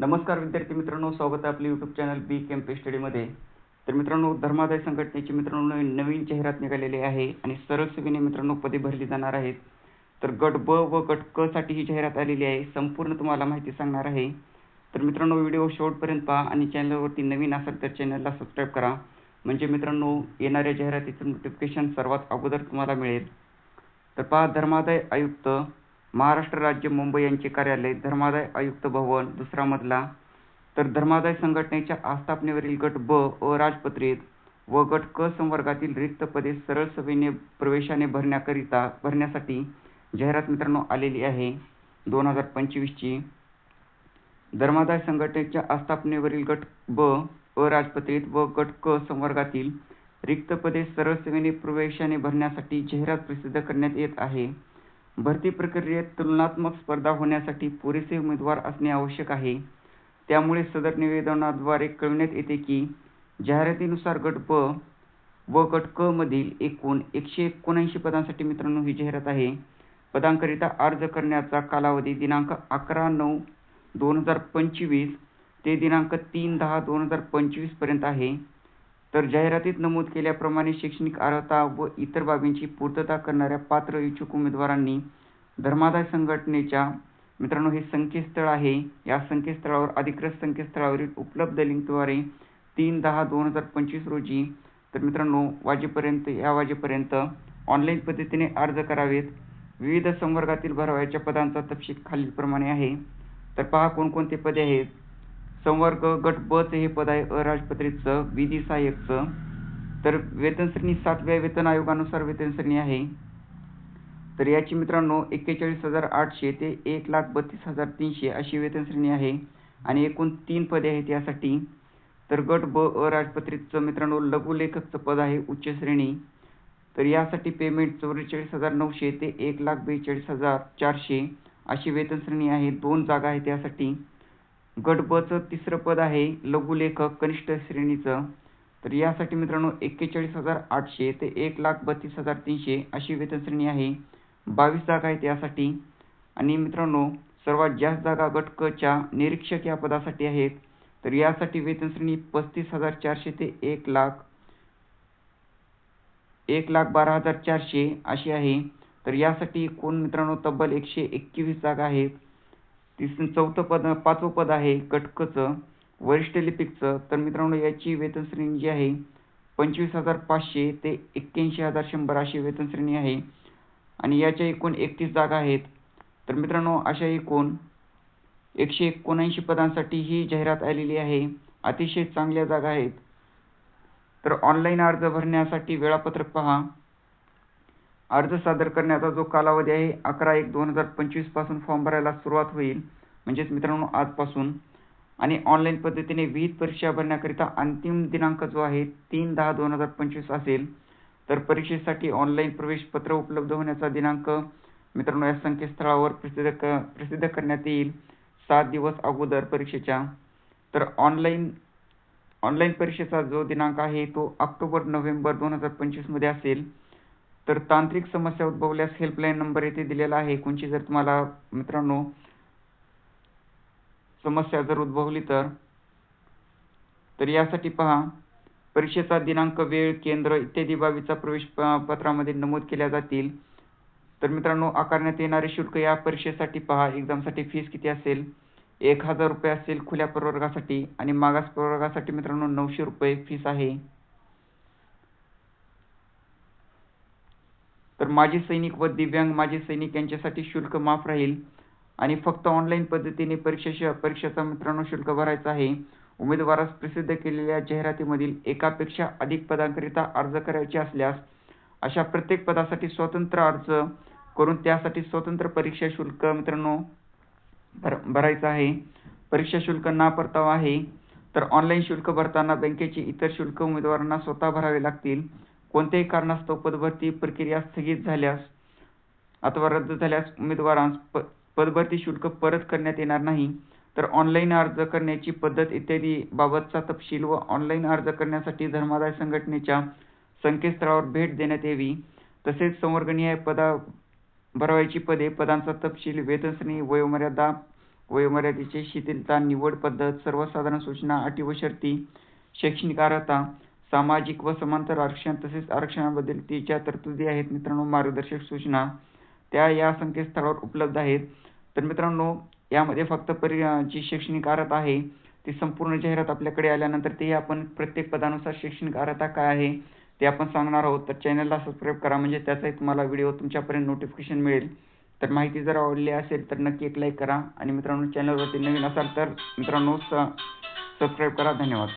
नमस्कार विद्यार्थी मित्रांनो स्वागत आहे आपले यूट्यूब चॅनल बी केम्पे स्टडीमध्ये तर मित्रांनो धर्मादाय संघटनेची मित्रांनो नवीन जाहिरात निघालेली आहे आणि सरळ सेवेने मित्रांनो पदे भरली जाणार आहेत. तर गट ब व गट क साठी ही जाहिरात आलेली आहे. संपूर्ण तुम्हाला माहिती सांगणार आहे. तर मित्रांनो व्हिडिओ शेवटपर्यंत पहा आणि चॅनलवरती नवीन असेल तर चॅनलला सबस्क्राईब करा. म्हणजे मित्रांनो येणाऱ्या जाहिरातीचं नोटिफिकेशन सर्वात अगोदर तुम्हाला मिळेल. तर पहा धर्मादाय आयुक्त महाराष्ट्र राज्य मुंबई यांचे कार्यालय धर्मादाय आयुक्त भवन दुसरा मजला. तर धर्मादाय संघटनेच्या आस्थापनेवरील गट ब अराजपत्रित व गट क संवर्गातील रिक्त पदे सरळ सभेने प्रवेशाने भरण्याकरिता भरण्यासाठी जाहिरात मित्रांनो आलेली आहे. दोन हजार पंचवीसची धर्मादाय संघटनेच्या आस्थापनेवरील गट ब अराजपत्रित व गट क संवर्गातील रिक्त पदे सरळ सेवेने प्रवेशाने भरण्यासाठी जाहिरात प्रसिद्ध करण्यात येत आहे. भरती प्रक्रियेत तुलनात्मक स्पर्धा होण्यासाठी पुरेसे उमेदवार असणे आवश्यक आहे. त्यामुळे सदर निवेदनाद्वारे कळविण्यात येते की जाहिरातीनुसार गट ब व गट क मधील एकूण एकशे एकोणऐंशी पदांसाठी मित्रांनो ही जाहिरात आहे. पदांकरिता अर्ज करण्याचा कालावधी दिनांक अकरा नऊ दोन हजार पंचवीस ते दिनांक तीन दहा दोन हजार पंचवीसपर्यंत आहे. तर जाहिरातीत नमूद केल्याप्रमाणे शैक्षणिक अर्हता व इतर बाबींची पूर्तता करणाऱ्या पात्र इच्छुक उमेदवारांनी धर्मादाय संघटनेच्या मित्रांनो हे संकेतस्थळ आहे. या संकेतस्थळावर अधिकृत संकेतस्थळावरील उपलब्ध लिंकद्वारे तीन दहा दोन हजार पंचवीस रोजी तर मित्रांनो वाजेपर्यंत या वाजेपर्यंत ऑनलाईन पद्धतीने अर्ज करावेत. विविध संवर्गातील भरावयाच्या पदांचा तपशील खालीलप्रमाणे आहे. तर पहा कोणकोणते पदे आहेत. संवर्ग गट ब चे हे पद आहे अराजपत्रितचं विधी सहाय्यकचं तर वेतन श्रेणी सातव्या वेतन आयोगानुसार वेतन श्रेणी आहे. तर याची मित्रांनो एक्केचाळीस हजार आठशे ते एक लाख बत्तीस हजार तीनशे अशी वेतन श्रेणी आहे आणि एकूण तीन पदे आहेत यासाठी. तर गट ब अराजपत्रितचं मित्रांनो लघुलेखकचं पद आहे उच्च श्रेणी. तर यासाठी पेमेंट चौवेचाळीस हजार नऊशे ते एक लाख बेचाळीस हजार चारशे अशी वेतन श्रेणी आहे. दोन जागा आहेत यासाठी. गटबचं तिसरं पद आहे लघुलेखक कनिष्ठ श्रेणीचं. तर यासाठी मित्रांनो एक्केचाळीस हजार आठशे ते एक लाख बत्तीस हजार तीनशे अशी वेतन श्रेणी आहे. बावीस जागा आहेत यासाठी. आणि मित्रांनो सर्वात जास्त जागा गटकच्या निरीक्षक या पदासाठी आहेत. तर यासाठी वेतन श्रेणी पस्तीस हजार चारशे ते एक लाख एक लाख बारा हजार चारशे अशी आहे. तर यासाठी एकूण मित्रांनो तब्बल एकशे एकवीस जागा आहेत. तिस चौथं पद पाचवं पद आहे कटकचं वरिष्ठ लिपिकचं. तर मित्रांनो याची वेतन श्रेणी जी आहे पंचवीस हजार पाचशे ते एक्क्याऐंशी हजार शंभर अशी वेतन श्रेणी आहे. आणि याच्या एकूण एकतीस जागा आहेत. तर मित्रांनो अशा एकूण एकशे एकोणऐंशी पदांसाठी ही जाहिरात आलेली आहे. अतिशय चांगल्या जागा आहेत. तर ऑनलाईन अर्ज भरण्यासाठी वेळापत्रक पहा. अर्ज सादर करण्याचा जो कालावधी आहे अकरा एक दोन हजार पंचवीसपासून फॉर्म भरायला सुरुवात होईल. म्हणजेच मित्रांनो आजपासून. आणि ऑनलाईन पद्धतीने विहित परीक्षा भरण्याकरिता अंतिम दिनांक जो आहे तीन दहा दोन हजार पंचवीस असेल. तर परीक्षेसाठी ऑनलाईन प्रवेश पत्र उपलब्ध होण्याचा दिनांक मित्रांनो या संकेतस्थळावर प्रसिद्ध क प्रसिद्ध करण्यात येईल. सात दिवस अगोदर परीक्षेच्या. तर ऑनलाईन ऑनलाईन परीक्षेचा जो दिनांक आहे तो ऑक्टोबर नोव्हेंबर दोन हजार पंचवीसमध्ये असेल. तर तांत्रिक समस्या उद्भवल्यास हेल्पलाईन नंबर येथे दिलेला आहे. कोणची जर तुम्हाला मित्रांनो समस्या जर उद्भवली तर तर यासाठी पहा. परीक्षेचा दिनांक वेळ केंद्र इत्यादी बाबीचा प्रवेश पत्रामध्ये नमूद केल्या जातील. तर मित्रांनो आकारण्यात येणारे शुल्क या परीक्षेसाठी पहा. एक्झामसाठी फीस किती असेल? एक हजार रुपये असेल खुल्या प्रवर्गासाठी आणि मागास प्रवर्गासाठी मित्रांनो नऊशे रुपये फीस आहे. तर माजी सैनिक व दिव्यांग माजी सैनिक यांच्यासाठी शुल्क माफ राहील. आणि फक्त ऑनलाईन पद्धतीने परीक्षेच्या परीक्षेचा मित्रांनो शुल्क भरायचं आहे. उमेदवारास प्रसिद्ध केलेल्या जाहिरातीमधील एकापेक्षा अधिक पदांकरिता अर्ज करायचे असल्यास अशा प्रत्येक पदासाठी स्वतंत्र अर्ज करून त्यासाठी स्वतंत्र परीक्षा शुल्क मित्रांनो भर भरायचं आहे. परीक्षा शुल्क ना परतावा आहे. तर ऑनलाईन शुल्क भरताना बँकेचे इतर शुल्क उमेदवारांना स्वतः भरावे लागतील. कोणत्याही कारणास्तव पदभरती प्रक्रिया स्थगित झाल्यास अथवा रद्द झाल्यास उमेदवारांस प पदभरती शुल्क परत करण्यात येणार नाही. तर ऑनलाईन अर्ज करण्याची पद्धत इत्यादी बाबतचा तपशील व ऑनलाईन अर्ज करण्यासाठी धर्मादाय संघटनेच्या संकेतस्थळावर भेट देण्यात यावी. तसेच संवर्गनीय पदा भरवायची पदे पदांचा तपशील वेतनश्रेणी वयोमर्यादा वयोमर्यादेची शिथिलता निवड पद्धत सर्वसाधारण सूचना अटी व शर्ती शैक्षणिक अर्हता सामाजिक व समांतर आरक्षण तसेच आरक्षणाबद्दल तिच्या तरतुदी आहेत मित्रांनो मार्गदर्शक सूचना. त्या या संकेतस्थळावर उपलब्ध आहेत. तर मित्रांनो यामध्ये फक्त परि जी शैक्षणिक अर्हता आहे ती संपूर्ण जाहिरात आपल्याकडे आल्यानंतर ते आपण प्रत्येक पदानुसार शैक्षणिक अर्हता काय आहे ते आपण सांगणार आहोत. तर चॅनलला सबस्क्राईब करा म्हणजे त्याचाही तुम्हाला व्हिडिओ तुमच्यापर्यंत नोटिफिकेशन मिळेल. तर माहिती जर आवडली असेल तर नक्की एक लाईक करा. आणि मित्रांनो चॅनलवरती नवीन असाल तर मित्रांनो स सबस्क्राईब करा. धन्यवाद.